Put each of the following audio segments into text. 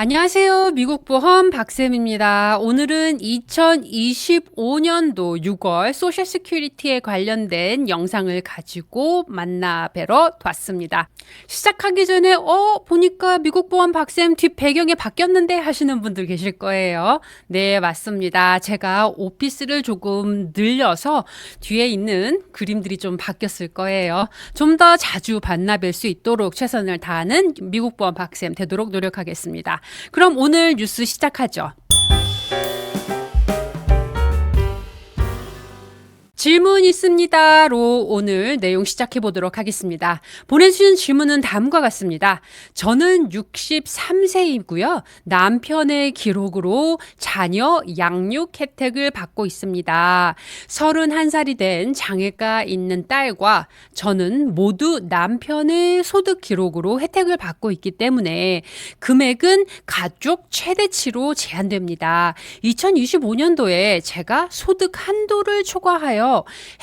안녕하세요. 미국 보험 박쌤입니다. 오늘은 2025년도 6월 소셜 시큐리티에 관련된 영상을 가지고 만나 뵈러 왔습니다. 시작하기 전에 어 보니까 미국 보험 박쌤 뒷 배경이 바뀌었는데 하시는 분들 계실 거예요. 네, 맞습니다. 제가 오피스를 조금 늘려서 뒤에 있는 그림들이 좀 바뀌었을 거예요. 좀 더 자주 만나 뵐 수 있도록 최선을 다하는 미국 보험 박쌤 되도록 노력하겠습니다. 그럼 오늘 뉴스 시작하죠. 질문 있습니다로 오늘 내용 시작해 보도록 하겠습니다. 보내주신 질문은 다음과 같습니다. 저는 63세이고요. 남편의 기록으로 자녀 양육 혜택을 받고 있습니다. 31살이 된 장애가 있는 딸과 저는 모두 남편의 소득 기록으로 혜택을 받고 있기 때문에 금액은 가족 최대치로 제한됩니다. 2025년도에 제가 소득 한도를 초과하여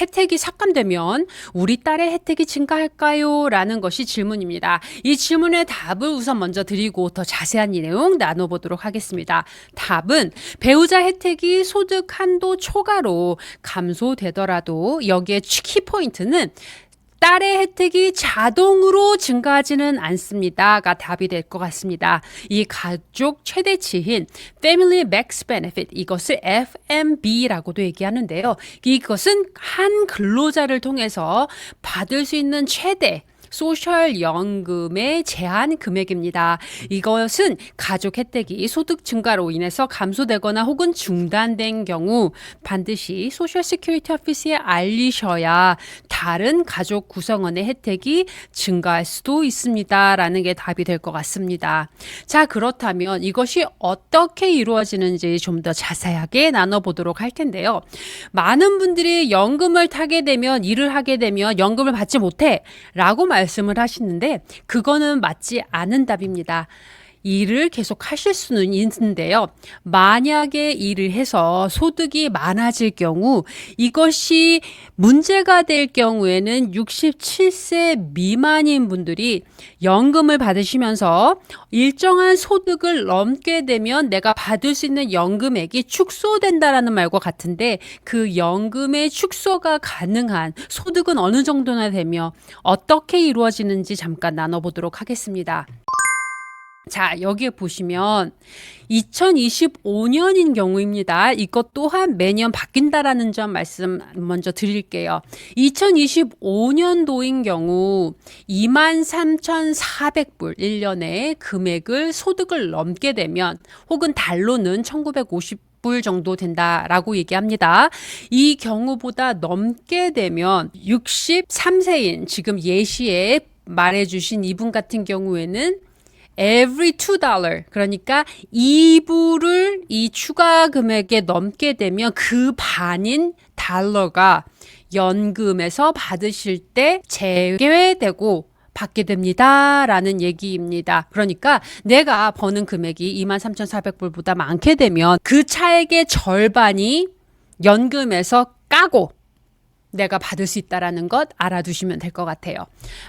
혜택이 삭감되면 우리 딸의 혜택이 증가할까요? 라는 것이 질문입니다. 이 질문의 답을 우선 먼저 드리고 더 자세한 내용 나눠보도록 하겠습니다. 답은 배우자 혜택이 소득 한도 초과로 감소되더라도 여기에 키포인트는 딸의 혜택이 자동으로 증가하지는 않습니다가 답이 될 것 같습니다. 이 가족 최대치인 Family Max Benefit 이것을 FMB라고도 얘기하는데요. 이것은 한 근로자를 통해서 받을 수 있는 최대 소셜 연금의 제한 금액입니다. 이것은 가족 혜택이 소득 증가로 인해서 감소되거나 혹은 중단된 경우 반드시 소셜 시큐리티 오피스에 알리셔야 다른 가족 구성원의 혜택이 증가할 수도 있습니다라는 게 답이 될 것 같습니다. 자, 그렇다면 이것이 어떻게 이루어지는지 좀 더 자세하게 나눠보도록 할 텐데요. 많은 분들이 연금을 타게 되면 일을 하게 되면 연금을 받지 못해 라고 말 말씀을 하시는데 그거는 맞지 않은 답입니다. 일을 계속 하실 수는 있는데요. 만약에 일을 해서 소득이 많아질 경우 이것이 문제가 될 경우에는 67세 미만인 분들이 연금을 받으시면서 일정한 소득을 넘게 되면 내가 받을 수 있는 연금액이 축소된다라는 말과 같은데 그 연금의 축소가 가능한 소득은 어느 정도나 되며 어떻게 이루어지는지 잠깐 나눠보도록 하겠습니다. 자, 여기에 보시면 2025년인 경우입니다. 이것 또한 매년 바뀐다라는 점 말씀 먼저 드릴게요. 2025년도인 경우 23,400불 1년에 금액을 소득을 넘게 되면 혹은 달로는 1950 불 정도 된다라고 얘기합니다. 이 경우보다 넘게 되면 63세인 지금 예시에 말해주신 이분 같은 경우에는 every two dollar 그러니까 2불을 이 추가 금액에 넘게 되면 그 반인 달러가 연금에서 받으실 때 제외되고 받게 됩니다. 라는 얘기입니다. 그러니까 내가 버는 금액이 23,400불보다 많게 되면 그 차액의 절반이 연금에서 까고 내가 받을 수 있다라는 것 알아두시면 될 것 같아요.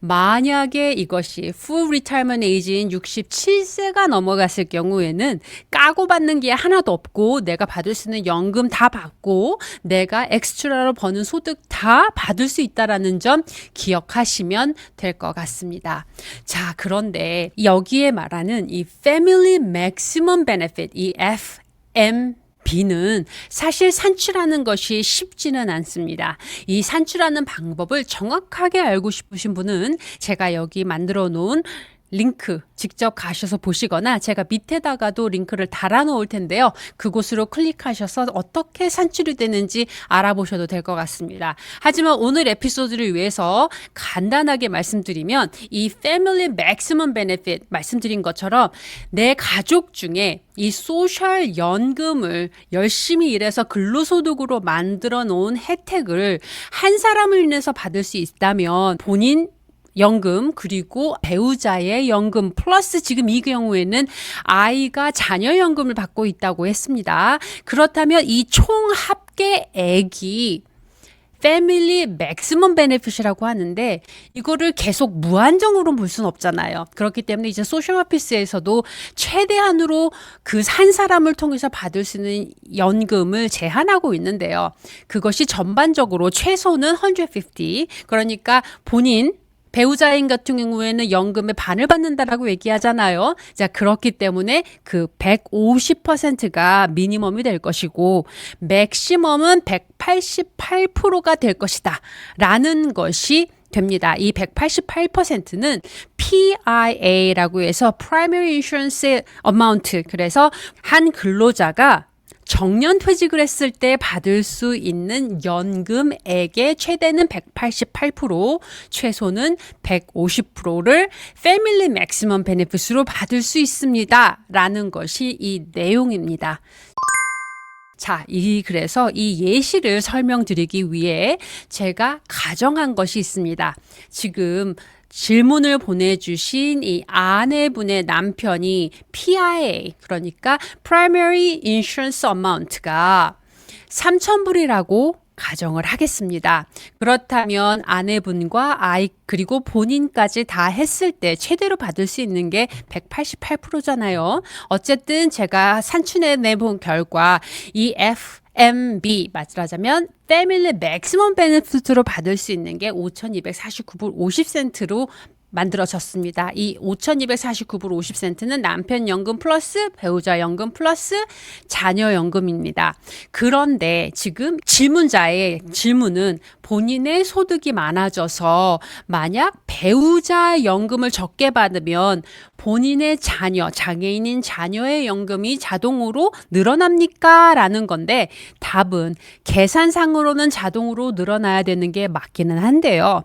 만약에 이것이 full retirement age인 67세가 넘어갔을 경우에는 까고 받는 게 하나도 없고 내가 받을 수 있는 연금 다 받고 내가 엑스트라로 버는 소득 다 받을 수 있다라는 점 기억하시면 될 것 같습니다. 자, 그런데 여기에 말하는 이 family maximum benefit 이 FM 비는 사실 산출하는 것이 쉽지는 않습니다. 이 산출하는 방법을 정확하게 알고 싶으신 분은 제가 여기 만들어 놓은 링크 직접 가셔서 보시거나 제가 밑에다가도 링크를 달아 놓을 텐데요. 그곳으로 클릭하셔서 어떻게 산출이 되는지 알아보셔도 될 것 같습니다. 하지만 오늘 에피소드를 위해서 간단하게 말씀드리면 이 Family Maximum Benefit 말씀드린 것처럼 내 가족 중에 이 소셜 연금을 열심히 일해서 근로소득으로 만들어 놓은 혜택을 한 사람을 인해서 받을 수 있다면 본인 연금 그리고 배우자의 연금 플러스 지금 이 경우에는 아이가 자녀 연금을 받고 있다고 했습니다. 그렇다면 이 총 합계 액이 패밀리 맥시멈 베네핏이라고 하는데 이거를 계속 무한정으로 볼 수는 없잖아요. 그렇기 때문에 이제 소셜 오피스에서도 최대한으로 그 한 사람을 통해서 받을 수 있는 연금을 제한하고 있는데요. 그것이 전반적으로 최소는 150 그러니까 본인 배우자인 같은 경우에는 연금의 반을 받는다라고 얘기하잖아요. 자, 그렇기 때문에 그 150%가 미니멈이 될 것이고, 맥시멈은 188%가 될 것이다. 라는 것이 됩니다. 이 188%는 PIA라고 해서 Primary Insurance Amount. 그래서 한 근로자가 정년 퇴직을 했을 때 받을 수 있는 연금액의 최대는 188%, 최소는 150%를 패밀리 맥시멈 베네핏으로 받을 수 있습니다. 라는 것이 이 내용입니다. 자, 이 그래서 이 예시를 설명드리기 위해 제가 가정한 것이 있습니다. 지금 질문을 보내주신 이 아내분의 남편이 PIA, 그러니까 Primary Insurance Amount가 3,000불이라고 가정을 하겠습니다. 그렇다면 아내분과 아이 그리고 본인까지 다 했을 때 최대로 받을 수 있는 게 188%잖아요. 어쨌든 제가 산출해 내본 결과 이 F MB 맞으라자면 패밀리 맥시멈 베네핏으로 받을 수 있는 게 5,249불 50센트로 만들어졌습니다. 이 5,249불 50센트는 남편 연금 플러스 배우자 연금 플러스 자녀 연금입니다. 그런데 지금 질문자의 질문은 본인의 소득이 많아져서 만약 배우자 연금을 적게 받으면 본인의 자녀, 장애인인 자녀의 연금이 자동으로 늘어납니까? 라는 건데 답은 계산상으로는 자동으로 늘어나야 되는 게 맞기는 한데요.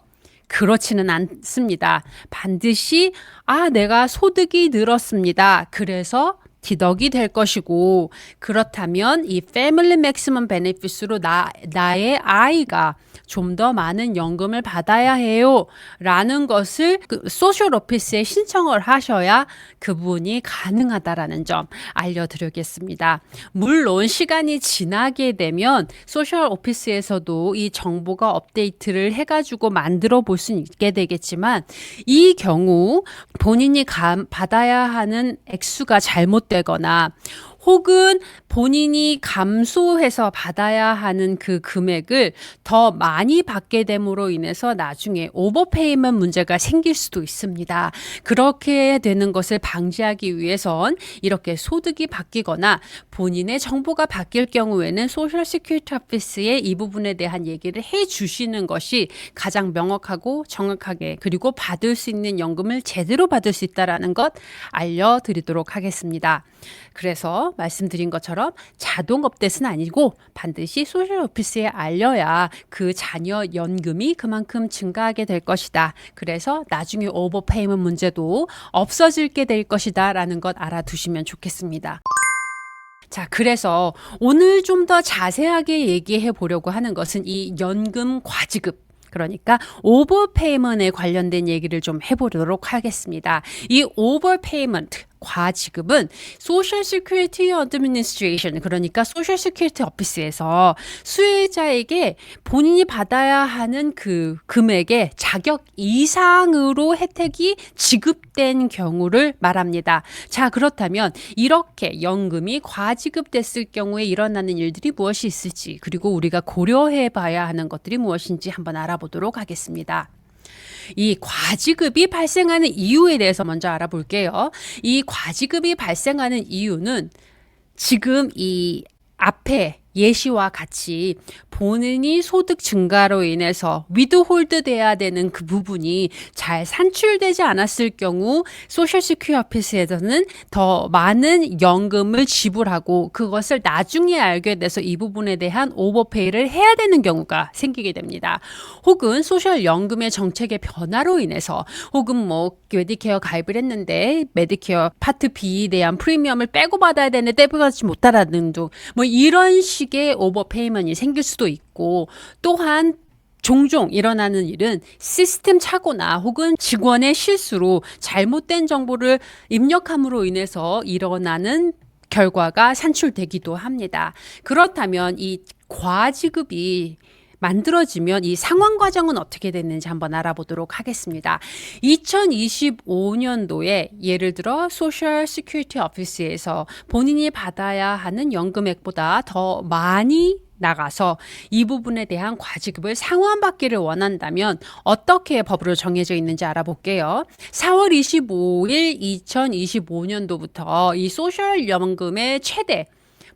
그렇지는 않습니다. 반드시 아, 내가 소득이 늘었습니다. 그래서 디덕이 될 것이고 그렇다면 이 패밀리 맥시멈 베네핏으로 나 나의 아이가 좀 더 많은 연금을 받아야 해요. 라는 것을 그 소셜 오피스에 신청을 하셔야 그분이 가능하다라는 점 알려드리겠습니다. 물론 시간이 지나게 되면 소셜 오피스에서도 이 정보가 업데이트를 해가지고 만들어 볼 수 있게 되겠지만 이 경우 본인이 감, 받아야 하는 액수가 잘못 되거나 혹은 본인이 감소해서 받아야 하는 그 금액을 더 많이 받게 됨으로 인해서 나중에 오버페이먼 문제가 생길 수도 있습니다. 그렇게 되는 것을 방지하기 위해선 이렇게 소득이 바뀌거나 본인의 정보가 바뀔 경우에는 소셜 시큐리티 오피스에 이 부분에 대한 얘기를 해 주시는 것이 가장 명확하고 정확하게 그리고 받을 수 있는 연금을 제대로 받을 수 있다라는 것 알려 드리도록 하겠습니다. 그래서 말씀드린 것처럼 자동 업데이트는 아니고 반드시 소셜 오피스에 알려야 그 자녀 연금이 그만큼 증가하게 될 것이다. 그래서 나중에 오버페이먼 문제도 없어질게 될 것이다. 라는 것 알아두시면 좋겠습니다. 자, 그래서 오늘 좀 더 자세하게 얘기해 보려고 하는 것은 이 연금 과지급. 그러니까 오버페이먼에 관련된 얘기를 좀 해보도록 하겠습니다. 이 오버페이먼트 과지급은 소셜 시큐리티 어드미니스트레이션 그러니까 소셜 시큐리티 오피스에서 수혜자에게 본인이 받아야 하는 그 금액의 자격 이상으로 혜택이 지급된 경우를 말합니다. 자, 그렇다면 이렇게 연금이 과지급됐을 경우에 일어나는 일들이 무엇이 있을지 그리고 우리가 고려해 봐야 하는 것들이 무엇인지 한번 알아보도록 하겠습니다. 이 과지급이 발생하는 이유에 대해서 먼저 알아볼게요. 이 과지급이 발생하는 이유는 지금 이 앞에 예시와 같이 본인이 소득 증가로 인해서 위드홀드 돼야 되는 그 부분이 잘 산출되지 않았을 경우 소셜 시큐리 오피스에서는 더 많은 연금을 지불하고 그것을 나중에 알게 돼서 이 부분에 대한 오버페이를 해야 되는 경우가 생기게 됩니다. 혹은 소셜 연금의 정책의 변화로 인해서 혹은 뭐 메디케어 가입을 했는데 메디케어 파트 B에 대한 프리미엄을 빼고 받아야 되는데 떼고 받지 못하라는 등뭐 이런 식의 오버페이먼이 생길 수도 있고 또한 종종 일어나는 일은 시스템 착오나 혹은 직원의 실수로 잘못된 정보를 입력함으로 인해서 일어나는 결과가 산출되기도 합니다. 그렇다면 이 과지급이 만들어지면 이 상환 과정은 어떻게 됐는지 한번 알아보도록 하겠습니다. 2025년도에 예를 들어 소셜 시큐리티 오피스에서 본인이 받아야 하는 연금액보다 더 많이 나가서 이 부분에 대한 과지급을 상환받기를 원한다면 어떻게 법으로 정해져 있는지 알아볼게요. 4월 25일 2025년도부터 이 소셜 연금의 최대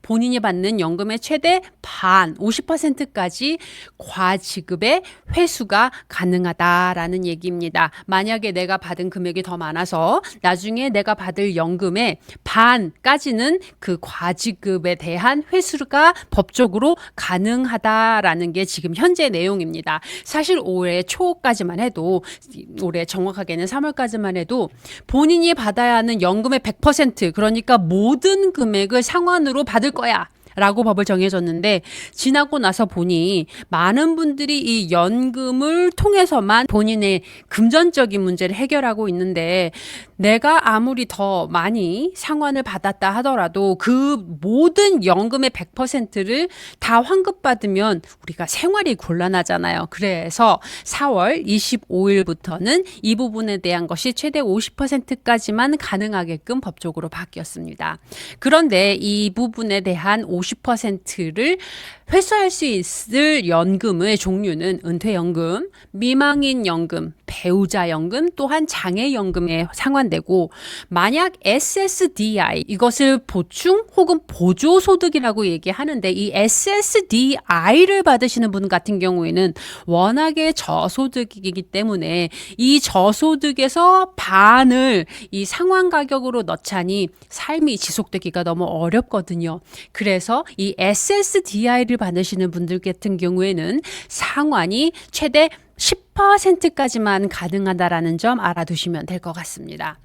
본인이 받는 연금의 최대 반 50%까지 과지급의 회수가 가능하다라는 얘기입니다. 만약에 내가 받은 금액이 더 많아서 나중에 내가 받을 연금의 반까지는 그 과지급에 대한 회수가 법적으로 가능하다라는 게 지금 현재 내용입니다. 사실 올해 초까지만 해도 올해 정확하게는 3월까지만 해도 본인이 받아야 하는 연금의 100% 그러니까 모든 금액을 상환으로 받을 거야. 라고 법을 정해줬는데 지나고 나서 보니 많은 분들이 이 연금을 통해서만 본인의 금전적인 문제를 해결하고 있는데 내가 아무리 더 많이 상환을 받았다 하더라도 그 모든 연금의 100%를 다 환급받으면 우리가 생활이 곤란하잖아요. 그래서 4월 25일부터는 이 부분에 대한 것이 최대 50%까지만 가능하게끔 법적으로 바뀌었습니다. 그런데 이 부분에 대한 50%를 회수할 수 있을 연금의 종류는 은퇴연금, 미망인 연금, 배우자 연금, 또한 장애 연금에 상환되고 만약 SSDI 이것을 보충 혹은 보조 소득이라고 얘기하는데 이 SSDI를 받으시는 분 같은 경우에는 워낙에 저소득이기 때문에 이 저소득에서 반을 이 상환 가격으로 넣자니 삶이 지속되기가 너무 어렵거든요. 그래서 이 SSDI를 받으시는 분들 같은 경우에는 상환이 최대 10%까지만 가능하다라는 점 알아두시면 될 것 같습니다.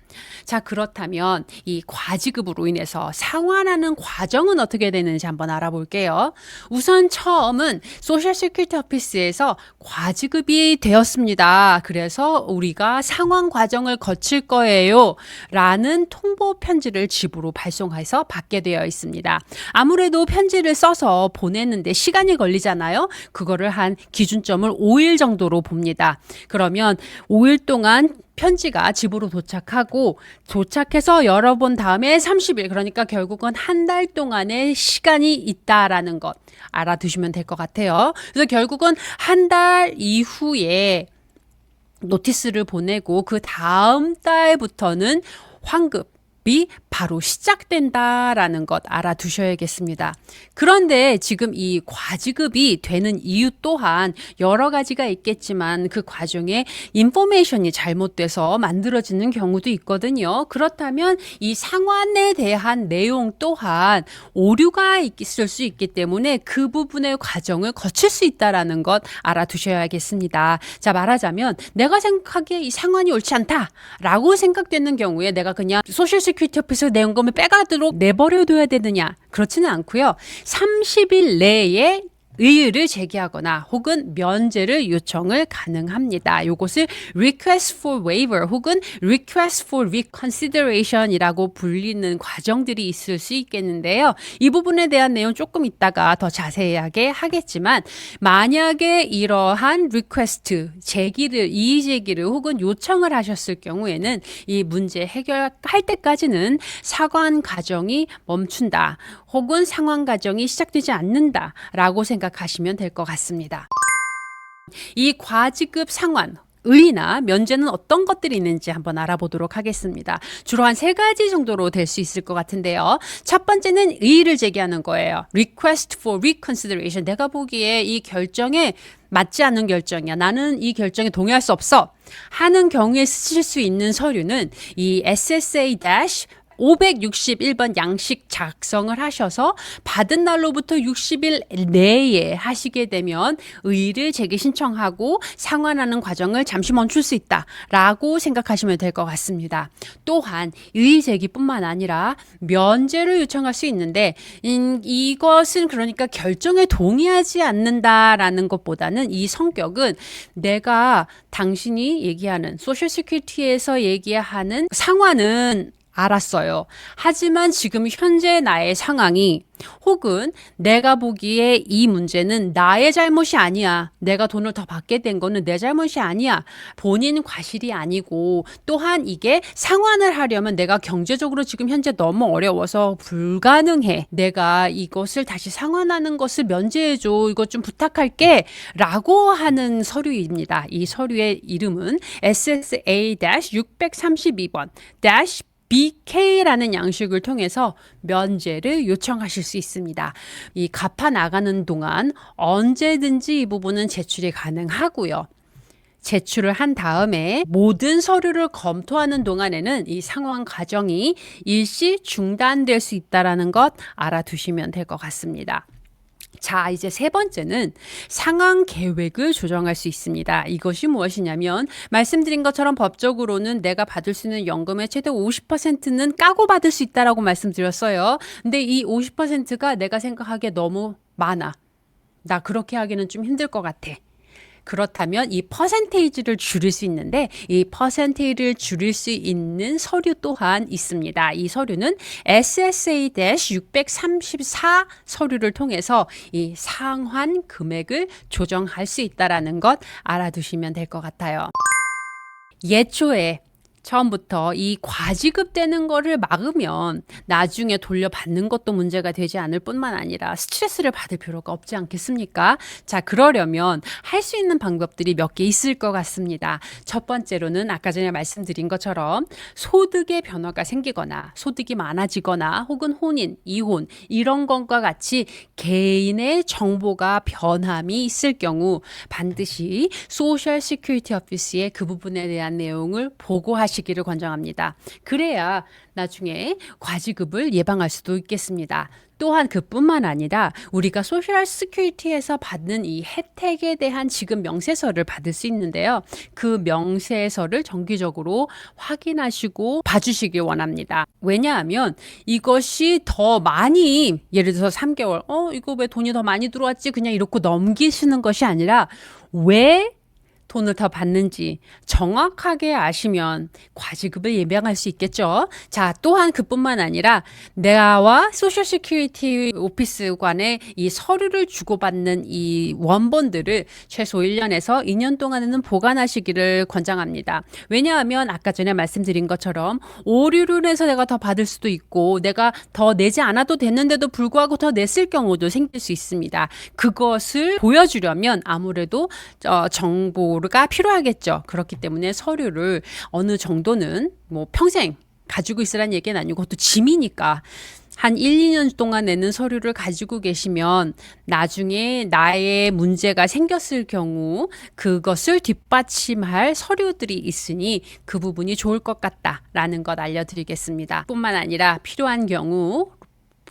자, 그렇다면 이 과지급으로 인해서 상환하는 과정은 어떻게 되는지 한번 알아볼게요. 우선 처음은 소셜 시큐리티 오피스에서 과지급이 되었습니다. 그래서 우리가 상환 과정을 거칠 거예요. 라는 통보 편지를 집으로 발송해서 받게 되어 있습니다. 아무래도 편지를 써서 보냈는데 시간이 걸리잖아요. 그거를 한 기준점을 5일 정도로 봅니다. 그러면 5일 동안 편지가 집으로 도착하고 도착해서 열어본 다음에 30일 그러니까 결국은 한 달 동안의 시간이 있다라는 것 알아두시면 될 것 같아요. 그래서 결국은 한 달 이후에 노티스를 보내고 그 다음 달부터는 환급 이 바로 시작된다라는 것 알아두셔야겠습니다. 그런데 지금 이 과지급이 되는 이유 또한 여러 가지가 있겠지만 그 과정에 인포메이션이 잘못돼서 만들어지는 경우도 있거든요. 그렇다면 이 상환에 대한 내용 또한 오류가 있을 수 있기 때문에 그 부분의 과정을 거칠 수 있다라는 것 알아두셔야겠습니다. 자, 말하자면 내가 생각하기에 이 상환이 옳지 않다라고 생각되는 경우에 내가 그냥 소셜 시큐리티 오피스 내연금을 빼가도록 내버려둬야 되느냐? 그렇지는 않고요. 30일 내에 의의를 제기하거나 혹은 면제를 요청을 가능합니다. 요것을 request for waiver 혹은 request for reconsideration이라고 불리는 과정들이 있을 수 있겠는데요. 이 부분에 대한 내용 조금 이따가 더 자세하게 하겠지만 만약에 이러한 request 제기를 이의 제기를 혹은 요청을 하셨을 경우에는 이 문제 해결할 때까지는 사관 과정이 멈춘다 혹은 상환 과정이 시작되지 않는다라고 생각 하시면 될 것 같습니다. 이 과지급 상환 의의나 면제는 어떤 것들이 있는지 한번 알아보도록 하겠습니다. 주로 한 세 가지 정도로 될 수 있을 것 같은데요. 첫 번째는 의의를 제기하는 거예요. Request for reconsideration. 내가 보기에 이 결정에 맞지 않는 결정이야. 나는 이 결정에 동의할 수 없어. 하는 경우에 쓰실 수 있는 서류는 이 SSA 561번 양식 작성을 하셔서 받은 날로부터 60일 내에 하시게 되면 의의를 제기 신청하고 상환하는 과정을 잠시 멈출 수 있다라고 생각하시면 될 것 같습니다. 또한 의의 제기뿐만 아니라 면제를 요청할 수 있는데 음, 이것은 그러니까 결정에 동의하지 않는다라는 것보다는 이 성격은 내가 당신이 얘기하는 소셜 시큐리티에서 얘기하는 상환은 알았어요. 하지만 지금 현재 나의 상황이 혹은 내가 보기에 이 문제는 나의 잘못이 아니야. 내가 돈을 더 받게 된 거는 내 잘못이 아니야. 본인 과실이 아니고 또한 이게 상환을 하려면 내가 경제적으로 지금 현재 너무 어려워서 불가능해. 내가 이것을 다시 상환하는 것을 면제해줘. 이것 좀 부탁할게. 라고 하는 서류입니다. 이 서류의 이름은 SSA-632번 BK라는 양식을 통해서 면제를 요청하실 수 있습니다. 이 갚아 나가는 동안 언제든지 이 부분은 제출이 가능하고요. 제출을 한 다음에 모든 서류를 검토하는 동안에는 이 상환 과정이 일시 중단될 수 있다라는 것 알아두시면 될 것 같습니다. 자, 이제 세 번째는 상황 계획을 조정할 수 있습니다. 이것이 무엇이냐면 말씀드린 것처럼 법적으로는 내가 받을 수 있는 연금의 최대 50%는 까고 받을 수 있다라고 말씀드렸어요. 근데 이 50%가 내가 생각하기에 너무 많아. 나 그렇게 하기는 좀 힘들 것 같아. 그렇다면 이 퍼센테이지를 줄일 수 있는데 이 퍼센테이지를 줄일 수 있는 서류 또한 있습니다. 이 서류는 SSA-634 서류를 통해서 이 상환 금액을 조정할 수 있다라는 것 알아두시면 될 것 같아요. 예초에 처음부터 이 과지급되는 거를 막으면 나중에 돌려받는 것도 문제가 되지 않을 뿐만 아니라 스트레스를 받을 필요가 없지 않겠습니까? 자, 그러려면 할 수 있는 방법들이 몇 개 있을 것 같습니다. 첫 번째로는 아까 전에 말씀드린 것처럼 소득의 변화가 생기거나 소득이 많아지거나 혹은 혼인, 이혼 이런 것과 같이 개인의 정보가 변함이 있을 경우 반드시 소셜 시큐리티 오피스에 그 부분에 대한 내용을 보고하시 하시기를 권장합니다. 그래야 나중에 과지급을 예방할 수도 있겠습니다. 또한 그뿐만 아니라 우리가 소셜 스큐리티에서 받는 이 혜택에 대한 지금 명세서를 받을 수 있는데요. 그 명세서를 정기적으로 확인하시고 봐주시길 원합니다. 왜냐하면 이것이 더 많이 예를 들어서 3개월 어 이거 왜 돈이 더 많이 들어왔지 그냥 이렇게 넘기시는 것이 아니라 왜 돈을 더 받는지 정확하게 아시면 과지급을 예방할 수 있겠죠. 자, 또한 그뿐만 아니라 내와 소셜 시큐리티 오피스 간의 이 서류를 주고받는 이 원본들을 최소 1년에서 2년 동안에는 보관하시기를 권장합니다. 왜냐하면 아까 전에 말씀드린 것처럼 오류를 해서 내가 더 받을 수도 있고 내가 더 내지 않아도 됐는데도 불구하고 더 냈을 경우도 생길 수 있습니다. 그것을 보여주려면 아무래도 어, 정보 정 보가 필요하겠죠. 그렇기 때문에 서류를 어느 정도는 뭐 평생 가지고 있으란 얘기는 아니고 그것도 짐이니까 한 1, 2년 동안 내는 서류를 가지고 계시면 나중에 나의 문제가 생겼을 경우 그것을 뒷받침할 서류들이 있으니 그 부분이 좋을 것 같다라는 것 알려드리겠습니다. 뿐만 아니라 필요한 경우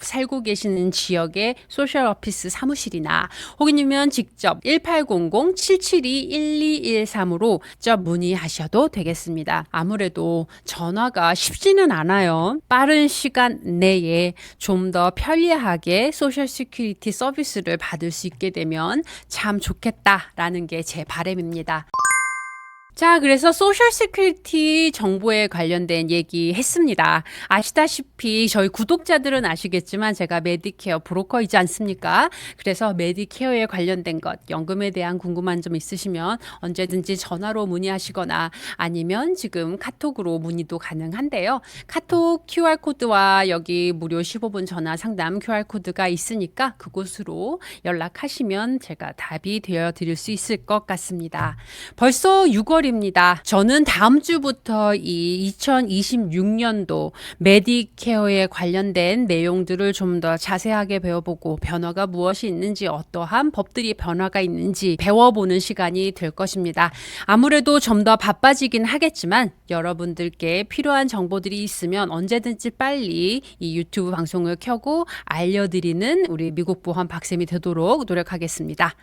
살고 계시는 지역의 소셜 오피스 사무실이나 혹은이면 직접 1800-772-1213으로 직접 문의하셔도 되겠습니다. 아무래도 전화가 쉽지는 않아요. 빠른 시간 내에 좀 더 편리하게 소셜 시큐리티 서비스를 받을 수 있게 되면 참 좋겠다라는 게 제 바람입니다. 자, 그래서 소셜 시큐리티 정보에 관련된 얘기 했습니다. 아시다시피 저희 구독자들은 아시겠지만 제가 메디케어 브로커이지 않습니까? 그래서 메디케어에 관련된 것, 연금에 대한 궁금한 점 있으시면 언제든지 전화로 문의하시거나 아니면 지금 카톡으로 문의도 가능한데요. 카톡 QR코드와 여기 무료 15분 전화 상담 QR코드가 있으니까 그곳으로 연락하시면 제가 답이 되어 드릴 수 있을 것 같습니다. 벌써 6월 6월입니다. 저는 다음 주부터 이 2026년도 메디케어에 관련된 내용들을 좀 더 자세하게 배워보고 변화가 무엇이 있는지 어떠한 법들이 변화가 있는지 배워보는 시간이 될 것입니다. 아무래도 좀 더 바빠지긴 하겠지만 여러분들께 필요한 정보들이 있으면 언제든지 빨리 이 유튜브 방송을 켜고 알려드리는 우리 미국 보험 박쌤이 되도록 노력하겠습니다.